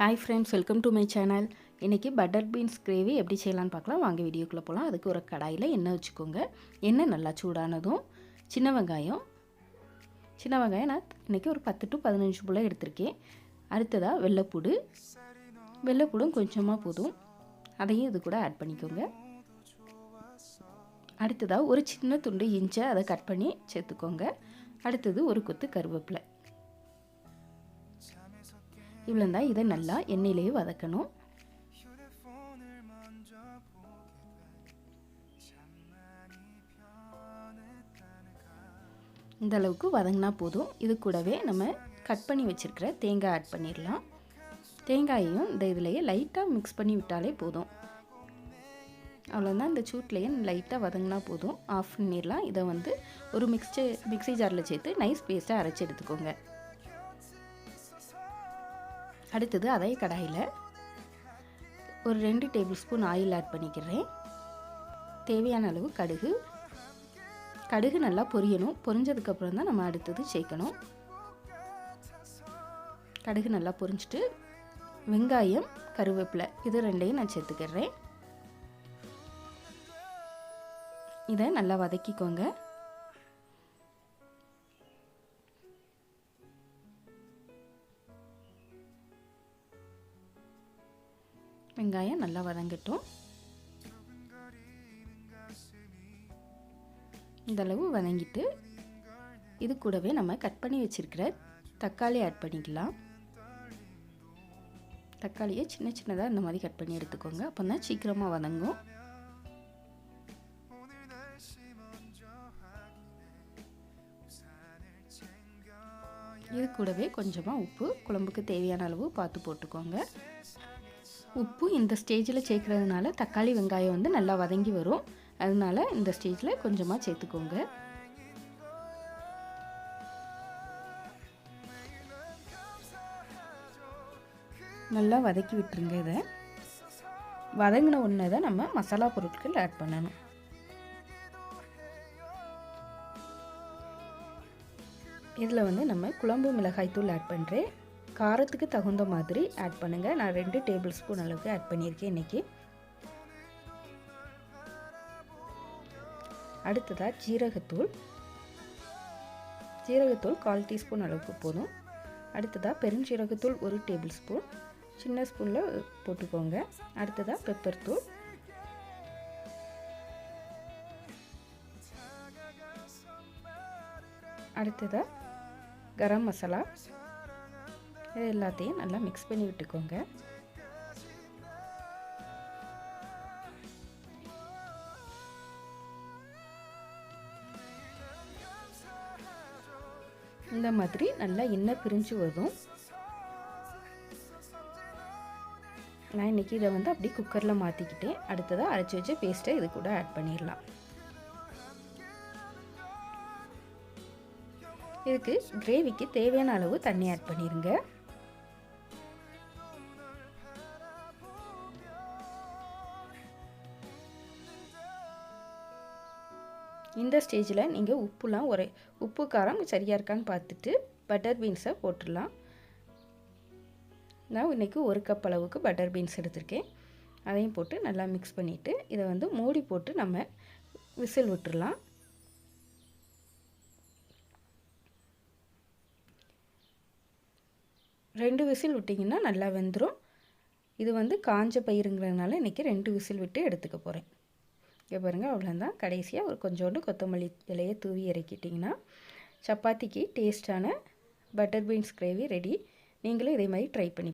Hi friends welcome to my channel இன்றைக்கி butter beans gravy எப்படி செய்யலான்னு பார்க்கலாம். வாங்க வீடியோக்குள்ளே போகலாம் அதுக்கு ஒரு கடாயில் எண்ணெய் வச்சுக்கோங்க. எண்ணெய் நல்லா சூடானதும் சின்ன வெங்காயம். சின்ன வெங்காயம் நான் இன்றைக்கி ஒரு பத்து டு பதினஞ்சு போல் எடுத்திருக்கேன். அடுத்ததாக வெள்ளைப்பூடு. வெள்ளைப்பூடும் கொஞ்சமாக போதும். அதையும் இது கூட ஆட் பண்ணிக்கோங்க. அடுத்ததாக ஒரு சின்ன துண்டு இஞ்சை அதை கட் பண்ணி சேர்த்துக்கோங்க. அடுத்தது ஒரு கொத்து கருவேப்பிலை. இவ்வளோ தான் இதை நல்லா எண்ணெயிலேயே வதக்கணும். இந்த அளவுக்கு வதங்கினா போதும். இது கூடவே நம்ம கட் பண்ணி வச்சுருக்கிற தேங்காய் ஆட் பண்ணிடலாம். தேங்காயையும் இந்த இதிலையே லைட்டாக மிக்ஸ் பண்ணி விட்டாலே போதும். அவ்வளோதான் இந்த சூட்லேயே லைட்டாக வதங்கினா போதும். ஆஃப் பண்ணிடலாம். இதை வந்து ஒரு மிக்ஸ்டு மிக்ஸி ஜாரில் சேர்த்து நைஸ் பேஸ்ட்டாக அரைச்சி எடுத்துக்கோங்க. அடுத்தது அதே கடாயில் ஒரு ரெண்டு டேபிள் ஸ்பூன் ஆயில் ஆட் பண்ணிக்கிறேன். தேவையான அளவு கடுகு. கடுகு நல்லா பொரியணும். பொரிஞ்சதுக்கப்புறம் தான் நம்ம அடுத்தது சேர்க்கணும். கடுகு நல்லா பொரிஞ்சிட்டு வெங்காயம் கருவேப்பிலை இது ரெண்டையும் நான் சேர்த்துக்கிறேன். இதை நல்லா வதக்கிக்கோங்க. வெங்காயம் நல்லா வதங்கட்டும். இந்தளவு வதங்கிட்டு இது கூடவே நம்ம கட் பண்ணி வச்சுருக்கிற தக்காளி ஆட் பண்ணிக்கலாம். தக்காளியை சின்ன சின்னதாக இந்த மாதிரி கட் பண்ணி எடுத்துக்கோங்க. அப்போ தான் சீக்கிரமாக வதங்கும். இது கூடவே கொஞ்சமாக உப்பு குழம்புக்கு தேவையான அளவு பார்த்து போட்டுக்கோங்க. உப்பு இந்த ஸ்டேஜில் சேர்க்குறதுனால தக்காளி வெங்காயம் வந்து நல்லா வதங்கி வரும். அதனால இந்த ஸ்டேஜில் கொஞ்சமாக சேர்த்துக்கோங்க. நல்லா வதக்கி விட்டுருங்க இதை. வதங்கின ஒன்றை தான் நம்ம மசாலா பொருட்கள் ஆட் பண்ணணும். இதில் வந்து நம்ம குழம்பு மிளகாய்த்தூள் ஆட் பண்ணுறேன் காரத்துக்கு தகுந்த மாதிரி ஆட் பண்ணுங்கள் நான் ரெண்டு டேபிள் ஸ்பூன் அளவுக்கு ஆட் பண்ணியிருக்கேன் இன்றைக்கி அடுத்ததாக ஜீரகத்தூள். ஜீரகத்தூள் கால் டீஸ்பூன் அளவுக்கு போதும். அடுத்ததாக பெருஞ்சீரகத்தூள் ஒரு டேபிள் ஸ்பூன் சின்ன ஸ்பூனில் போட்டுக்கோங்க. அடுத்ததாக பெப்பர் தூள். அடுத்ததாக கரம் மசாலா. இது எல்லாத்தையும் நல்லா மிக்ஸ் பண்ணி விட்டுக்கோங்க. இந்த மாதிரி நல்லா எண்ணெய் பிரிஞ்சு வரும் நான் இன்றைக்கி இதை வந்து அப்படி குக்கரில் மாற்றிக்கிட்டேன் அடுத்ததாக அரைச்சி வச்ச பேஸ்ட்டை இது கூட ஆட் பண்ணிடலாம். இதுக்கு கிரேவிக்கு தேவையான அளவு தண்ணி ஆட் பண்ணிடுங்க இந்த ஸ்டேஜில் நீங்கள் உப்புலாம் ஒரே உப்பு காரம் சரியாக இருக்கான்னு பார்த்துட்டு பட்டர் பீன்ஸை போட்டுடலாம். நான் இன்றைக்கி ஒரு கப் அளவுக்கு பட்டர் பீன்ஸ் எடுத்திருக்கேன். அதையும் போட்டு நல்லா மிக்ஸ் பண்ணிவிட்டு இதை வந்து மூடி போட்டு நம்ம விசில் விட்டுடலாம். ரெண்டு விசில் விட்டிங்கன்னா நல்லா வெந்துடும் இது வந்து காஞ்ச பயிருங்கிறதுனால இன்றைக்கி ரெண்டு விசில் விட்டு எடுத்துக்க போகிறேன் இங்கே பாருங்கள் அவ்வளோதான் கடைசியாக ஒரு கொஞ்சோண்டு கொத்தமல்லி இலையை தூவி இறக்கிட்டிங்கன்னா சப்பாத்திக்கு டேஸ்டான பட்டர் பீன்ஸ் கிரேவி ரெடி நீங்களும் இதே மாதிரி ட்ரை பண்ணி